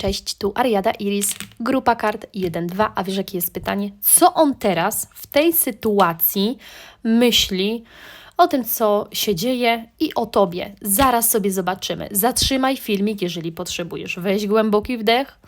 Cześć, tu Ariada Iris, grupa kart 1-2, a wiesz jakie jest pytanie? Co on teraz w tej sytuacji myśli o tym, co się dzieje i o tobie? Zaraz sobie zobaczymy. Zatrzymaj filmik, jeżeli potrzebujesz. Weź głęboki wdech,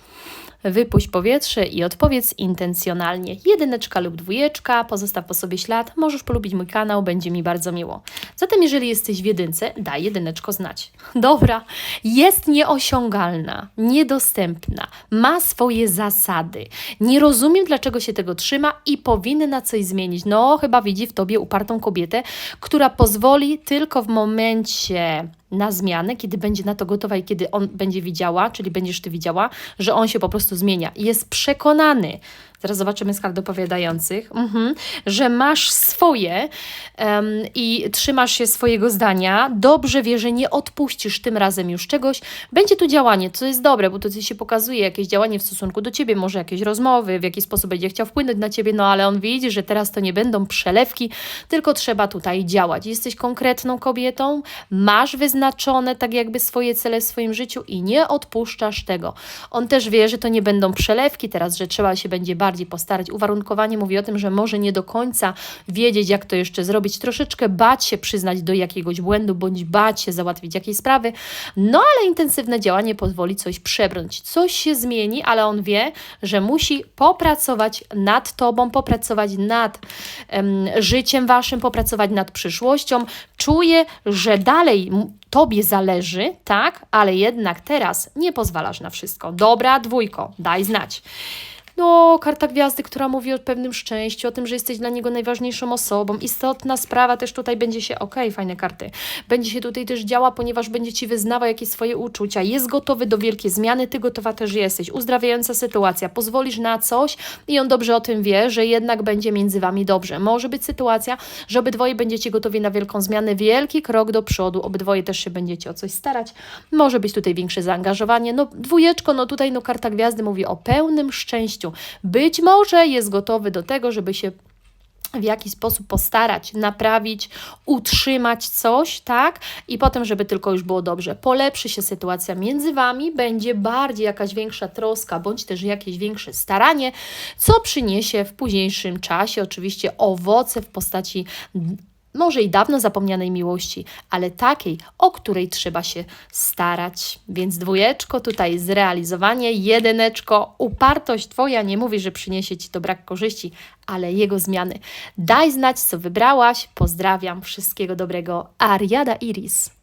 wypuść powietrze i odpowiedz intencjonalnie. Jedyneczka lub dwójeczka, pozostaw po sobie ślad. Możesz polubić mój kanał, będzie mi bardzo miło. Zatem, jeżeli jesteś w jedynce, daj jedyneczko znać. Dobra, jest nieosiągalna, niedostępna, ma swoje zasady. Nie rozumiem, dlaczego się tego trzyma i powinna coś zmienić. No, chyba widzi w tobie upartą kobietę, która pozwoli tylko w momencie na zmianę, kiedy będzie na to gotowa i kiedy on będzie widziała, czyli będziesz ty widziała, że on się po prostu zmienia. I Jest przekonany, teraz zobaczymy z dopowiadających, mhm, że masz swoje em, i trzymasz się swojego zdania, dobrze wie, że nie odpuścisz tym razem już czegoś, będzie tu działanie, co jest dobre, bo to ci się pokazuje, jakieś działanie w stosunku do ciebie, może jakieś rozmowy, w jaki sposób będzie chciał wpłynąć na ciebie, no ale on widzi, że teraz to nie będą przelewki, tylko trzeba tutaj działać. Jesteś konkretną kobietą, masz wyznaczone tak jakby swoje cele w swoim życiu i nie odpuszczasz tego. On też wie, że to nie będą przelewki teraz, że trzeba się będzie bardziej postarać. Uwarunkowanie mówi o tym, że może nie do końca wiedzieć, jak to jeszcze zrobić, troszeczkę bać się przyznać do jakiegoś błędu, bądź bać się załatwić jakiejś sprawy, no ale intensywne działanie pozwoli coś przebrnąć. Coś się zmieni, ale on wie, że musi popracować nad tobą, popracować nad em, życiem waszym, popracować nad przyszłością. Czuje, że dalej tobie zależy, tak, ale jednak teraz nie pozwalasz na wszystko. Dobra, dwójko, daj znać. No, karta gwiazdy, która mówi o pewnym szczęściu, o tym, że jesteś dla niego najważniejszą osobą. Istotna sprawa też tutaj będzie się, okej, fajne karty, będzie się tutaj też działa, ponieważ będzie ci wyznawał jakieś swoje uczucia. Jest gotowy do wielkiej zmiany, ty gotowa też jesteś. Uzdrawiająca sytuacja, pozwolisz na coś i on dobrze o tym wie, że jednak będzie między wami dobrze. Może być sytuacja, że obydwoje będziecie gotowi na wielką zmianę, wielki krok do przodu, obydwoje też się będziecie o coś starać. Może być tutaj większe zaangażowanie. No, dwójeczko, no tutaj no karta gwiazdy mówi o pełnym szczęściu. Być może jest gotowy do tego, żeby się w jakiś sposób postarać, naprawić, utrzymać coś, tak? I potem, żeby tylko już było dobrze. Polepszy się sytuacja między Wami, będzie bardziej jakaś większa troska, bądź też jakieś większe staranie, co przyniesie w późniejszym czasie oczywiście owoce w postaci może i dawno zapomnianej miłości, ale takiej, o której trzeba się starać. Więc dwójeczko tutaj zrealizowanie, jedyneczko, upartość Twoja nie mówi, że przyniesie Ci to brak korzyści, ale jego zmiany. Daj znać, co wybrałaś. Pozdrawiam, wszystkiego dobrego. Ariada Iris.